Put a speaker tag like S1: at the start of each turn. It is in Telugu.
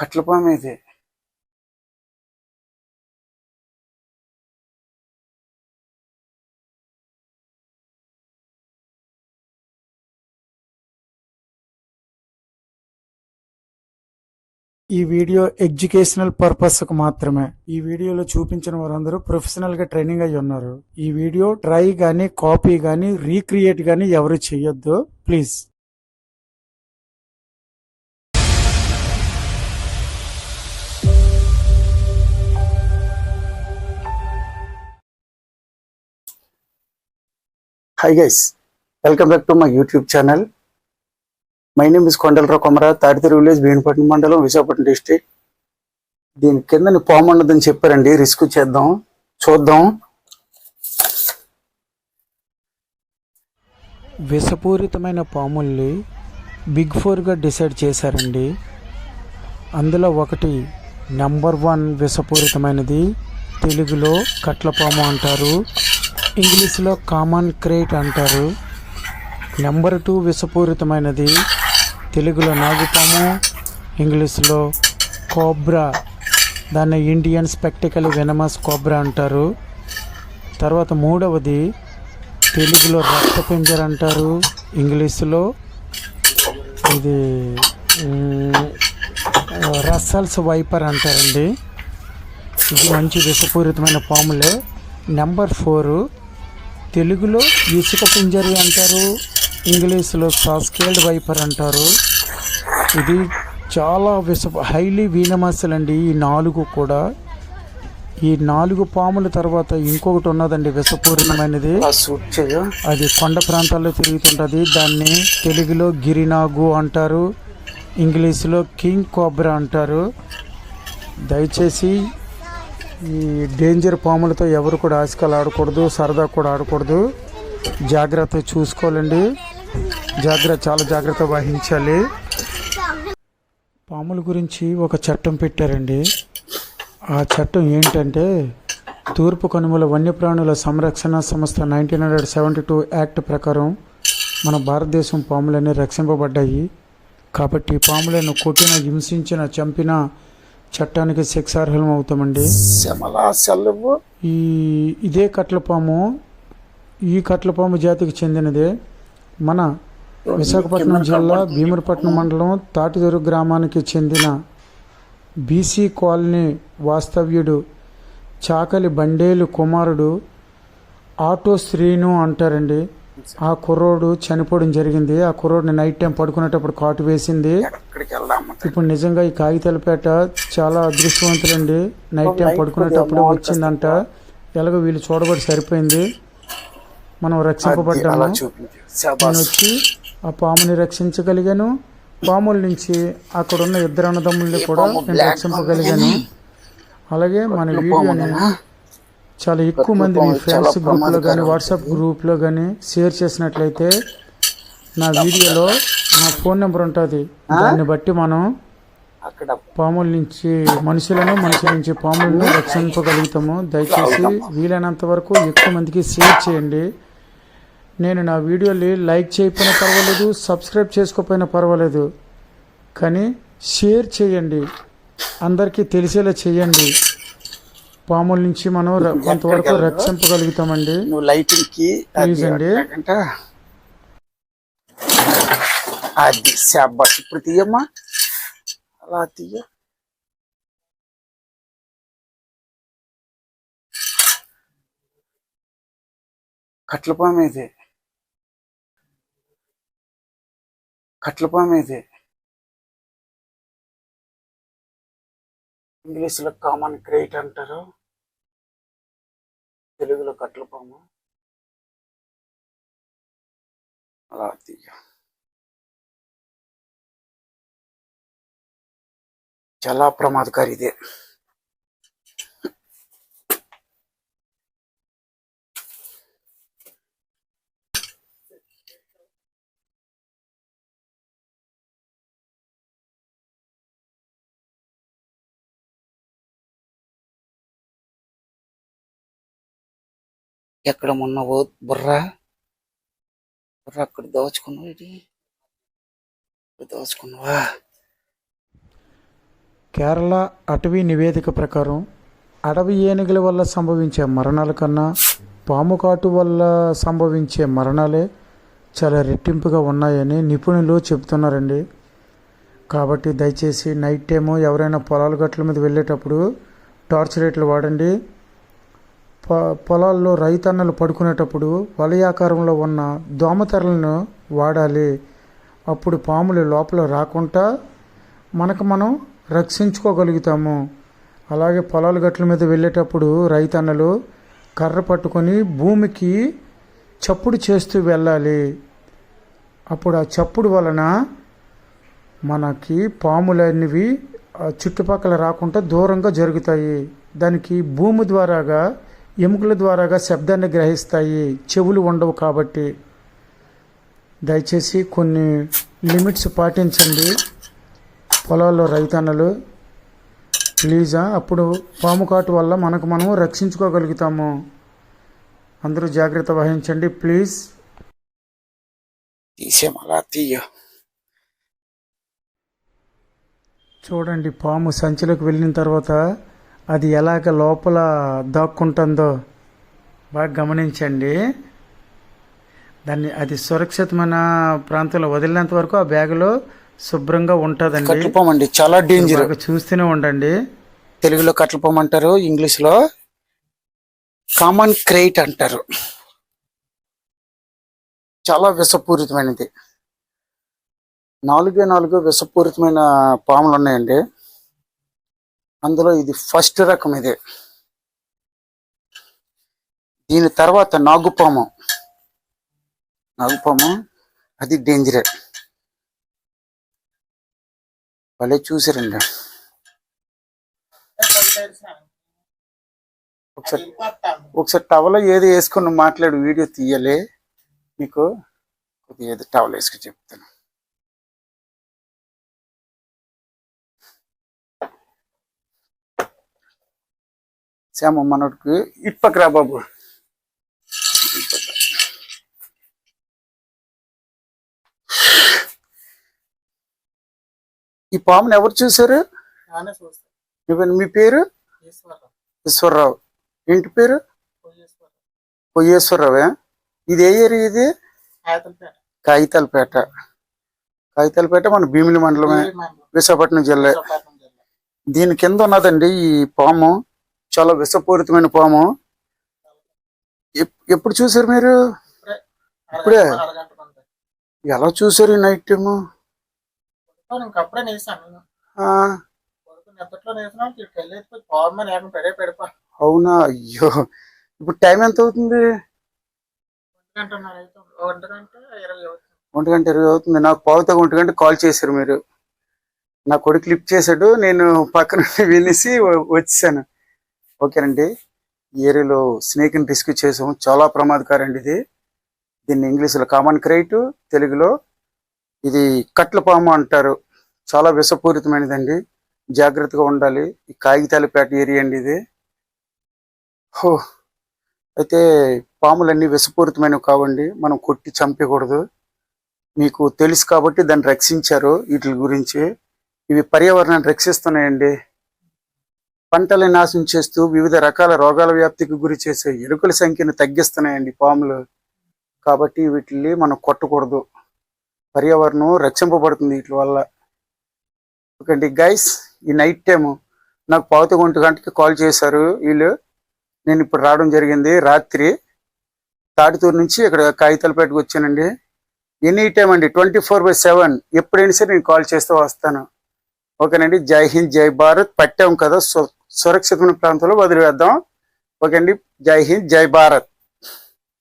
S1: కట్లపాము ఇది.
S2: ఈ వీడియో ఎడ్యుకేషనల్ పర్పస్కు మాత్రమే. ఈ వీడియోలో చూపించిన వారందరూ ప్రొఫెషనల్గా ట్రైనింగ్ అయి ఉన్నారు. ఈ వీడియో ట్రై కానీ కాపీ కానీ రీక్రియేట్ కానీ ఎవరు చేయొద్దు. Please.
S1: Hi guys welcome back to my YouTube channel my name is Kondalarao Komara Taditeru village Bheemapatnam మండలం విశాఖపట్నం డిస్ట్రిక్ట్ దీని కింద పాము ఉండదని చెప్పారండి రిస్క్ చేద్దాం చూద్దాం.
S2: విషపూరితమైన పాముల్ని బిగ్ ఫోర్గా డిసైడ్ చేశారండి. అందులో ఒకటి నెంబర్ వన్ విషపూరితమైనది తెలుగులో కట్లపాము అంటారు. ఇంగ్లీష్లో కామన్ క్రేట్ అంటారు. నెంబర్ టూ విషపూరితమైనది. తెలుగులో నాగుపాము ఇంగ్లీష్లో కోబ్రా దాన్ని ఇండియన్ స్పెక్టికల్ వెనమస్ కోబ్రా అంటారు. తర్వాత మూడవది తెలుగులో రక్తపింజర్ అంటారు. ఇంగ్లీష్లో ఇది రసల్స్ రస్సల్స్ వైపర్ అంటారండి. ఇది మంచి విషపూరితమైన పాములే నెంబర్ ఫోర్ తెలుగులో ఇసుక పింజరి అంటారు ఇంగ్లీష్లో సాస్కేల్డ్ వైపర్ అంటారు. ఇది చాలా విష హైలీ వీనమస్సులు అండి ఈ నాలుగు కూడా. ఈ నాలుగు పాముల తర్వాత ఇంకొకటి ఉన్నదండి విషపూరితమైనది. అది కొండ ప్రాంతాల్లో తిరుగుతుంటుంది. దాన్ని తెలుగులో గిరినాగు అంటారు ఇంగ్లీష్లో కింగ్ కోబ్రా అంటారు. దయచేసి ఈ డేంజర్ పాములతో ఎవరు కూడా ఆశకాలు ఆడకూడదు సరదా కూడా ఆడకూడదు. జాగ్రత్త చూసుకోవాలండి. జాగ్రత్త చాలా జాగ్రత్త వహించాలి. పాముల గురించి ఒక చట్టం పెట్టారండి. ఆ చట్టం ఏంటంటే తూర్పు కనుమల వన్యప్రాణుల సంరక్షణ సంస్థ nineteen hundred seventy two act ప్రకారం మన భారతదేశం పాములన్నీ రక్షింపబడ్డాయి. కాబట్టి పాములను కొట్టిన హింసించిన చంపిన చట్టానికి శిక్షార్హం అవుతామండి ఈ ఇదే కట్లపాము ఈ కట్లపాము జాతికి చెందినదే మన విశాఖపట్నం జిల్లా భీమురపట్నం మండలం తాటిదొరు గ్రామానికి చెందిన బీసీ కాలనీ వాస్తవ్యుడు చాకలి బండేలు కుమారుడు ఆటో శ్రీను అంటారండి. ఆ కుర్రోడు చనిపోవడం జరిగింది. ఆ కుర్రోడిని నైట్ టైం పడుకునేటప్పుడు కాటు వేసింది. ఇప్పుడు నిజంగా ఈ కాగితాలపేట చాలా అదృష్టవంతులండి. నైట్ టైం పడుకునేటప్పుడు వచ్చిందంట. ఎలాగో వీళ్ళు చూడబడి సరిపోయింది. మనం రక్షింపబడ్డాము. నేను వచ్చి ఆ పాముని రక్షించగలిగాను. పాముల నుంచి అక్కడ ఉన్న ఇద్దరు అన్నదమ్ముల్ని కూడా నేను రక్షింపగలిగాను. అలాగే మన వీడియోని? చాలా ఎక్కువ మంది మీ ఫ్రెండ్స్ గ్రూప్లో కానీ వాట్సాప్ గ్రూప్లో కానీ షేర్ చేసినట్లయితే నా వీడియోలో నా ఫోన్ నెంబర్ ఉంటుంది. దాన్ని బట్టి మనం
S1: అక్కడ
S2: పాముల నుంచి మనుషులను మనుషుల నుంచి పాములను రక్షింపగలుగుతాము. దయచేసి వీలైనంత వరకు ఎక్కువ మందికి షేర్ చేయండి. నేను నా వీడియోని లైక్ చేయకపోయినా పర్వాలేదు సబ్స్క్రైబ్ చేసుకోకపోయినా పర్వాలేదు. కానీ షేర్ చేయండి. అందరికీ తెలిసేలా చేయండి. పాముల నుంచి మనం కొంతవరకు రక్షింపగలుగుతామండి.
S1: నువ్వు
S2: లైటింగ్కి అండి.
S1: అది శాబాస్ ఇప్పుడు తీయమ్మా. అలా తీయ. కట్లపాము ఇది. కట్లపాము ఇది. ఇంగ్లీష్లో కామన్ క్రేట్ అంటారు. తెలుగులో కట్లపాము అలా తీయ చాలా ప్రమాదకారి ఇదే ఎక్కడ మొన్న ఓ- బుర్ర. బుర్ర అక్కడ దోచుకున్నావు ఇది? ఇక్కడ దోచుకున్నావా?
S2: కేరళ అటవీ నివేదిక ప్రకారం అడవి ఏనుగుల వల్ల సంభవించే మరణాల కన్నా పాము కాటు వల్ల సంభవించే మరణాలే చాలా రెట్టింపుగా ఉన్నాయని నిపుణులు చెబుతున్నారండి. కాబట్టి దయచేసి నైట్ టైము ఎవరైనా పొలాల గట్ల మీద వెళ్ళేటప్పుడు టార్చ్ రేట్లు వాడండి. పొ పొలాల్లో రైతన్నలు పడుకునేటప్పుడు వలయాకారంలో ఉన్న దోమతెరలను వాడాలి. అప్పుడు పాములు లోపల రాకుండా మనకు మనం రక్షించుకోగలుగుతాము. అలాగే పొలాల గట్ల మీద వెళ్ళేటప్పుడు రైతన్నలు కర్ర పట్టుకొని భూమికి చప్పుడు చేస్తూ వెళ్ళాలి. అప్పుడు ఆ చప్పుడు వలన మనకి పాములు అనేవి చుట్టుపక్కల రాకుండా దూరంగా జరుగుతాయి. దానికి భూమి ద్వారాగా ఎముకల ద్వారాగా శబ్దాన్ని గ్రహిస్తాయి. చెవులు ఉండవు కాబట్టి దయచేసి కొన్ని లిమిట్స్ పాటించండి. పొలాల్లో రైతన్నలు ప్లీజా అప్పుడు పాము కాటు వల్ల మనకు మనము రక్షించుకోగలుగుతాము. అందరూ జాగ్రత్త వహించండి ప్లీజ్. చూడండి పాము సంచిలోకి వెళ్ళిన తర్వాత అది ఎలాగ లోపల దాక్కుంటుందో బాగా గమనించండి. దాన్ని అది సురక్షితమైన ప్రాంతంలో వదిలినంత వరకు ఆ బ్యాగులో శుభ్రంగా ఉంటుందండి.
S1: చాలా డేంజర్
S2: చూస్తూనే ఉండండి.
S1: తెలుగులో కట్లపోమంటారు ఇంగ్లీష్లో కామన్ క్రైట్ అంటారు. చాలా విషపూరితమైనది. నాలుగే నాలుగు విషపూరితమైన పాములు ఉన్నాయండి. అందులో ఇది ఫస్ట్ రకం ఇది. దీని తర్వాత నాగుపాము. నాగుపాము అది డేంజరే. భలే చూసారండి. ఒకసారి ఒకసారి టవల్ ఏది వేసుకుని మాట్లాడు వీడియో తీయలే. మీకు కొద్దిగా ఏది టవల్ వేసుకుని చెప్తాను. శ్యామ మనోడికి ఇప్పకి రా బాబు. ఈ పాముని ఎవరు చూసారు మీ పేరు?
S3: ఈశ్వరరావు.
S1: ఇంటి పేరు? పొయ్యేశ్వరరావే. ఇది ఏ ఏరియా ఇది? కాగితాలపేట కాగితాలపేట మన భీమిలి మండలమే. విశాఖపట్నం జిల్లా. దీని కింద ఉన్నదండి ఈ పాము. చాలా విషపూరితమైన పాము. ఎప్- ఎప్పుడు చూసారు మీరు? ఇప్పుడే? ఎలా చూసారు ఈ నైట్ టైము అవునా? అయ్యో. ఇప్పుడు టైం ఎంత అవుతుంది?
S3: ఒంటి గంట ఇరవై అవుతుంది.
S1: నాకు పావుతా ఒంటి గంట కాల్ చేశారు మీరు. నా కొడుకు లిఫ్ట్ చేశాడు. నేను పక్కన వినేసి వచ్చేసాను. ఓకేనండి. ఈ ఏరియాలో స్నేక్ని రెస్క్యూ చేసాము. చాలా ప్రమాదకారం అండి ఇది. దీన్ని ఇంగ్లీష్లో కామన్ క్రైట్ తెలుగులో ఇది కట్ల పాము అంటారు. చాలా విషపూరితమైనదండి. జాగ్రత్తగా ఉండాలి. ఈ కాగితాలపేట ఏరియా అండి ఇది. హో. అయితే పాములన్నీ విషపూరితమైనవి కావండి. మనం కొట్టి చంపకూడదు మీకు తెలుసు కాబట్టి దాన్ని రక్షించారు వీటి గురించి. ఇవి పర్యావరణాన్ని రక్షిస్తున్నాయండి. పంటలను నాశనం చేస్తూ వివిధ రకాల రోగాల వ్యాప్తికి గురి చేసే ఎలుకల సంఖ్యను తగ్గిస్తున్నాయండి పాములు. కాబట్టి వీటిని మనం కొట్టకూడదు. పర్యావరణం రక్షింపబడుతుంది వీటి వల్ల. ఓకే గైస్ ఈ నైట్ టైం నాకు పావుత ఒంటి గంటకి కాల్ చేశారు. వీళ్ళు నేను ఇప్పుడు రావడం జరిగింది. రాత్రి తాటితూరు నుంచి ఇక్కడ కాగితాలపేటకు వచ్చానండి. ఎనీ టైం అండి ట్వంటీ ఫోర్ బై సెవెన్ ఎప్పుడైనా సరే నేను కాల్ చేస్తూ వస్తాను. ఓకేనండి జై హింద్ జై భారత్. పట్టాం కదా సో సురక్షితమైన ప్రాంతంలో వదిలివేద్దాం. ఓకే అండి. జై హింద్ జై భారత్.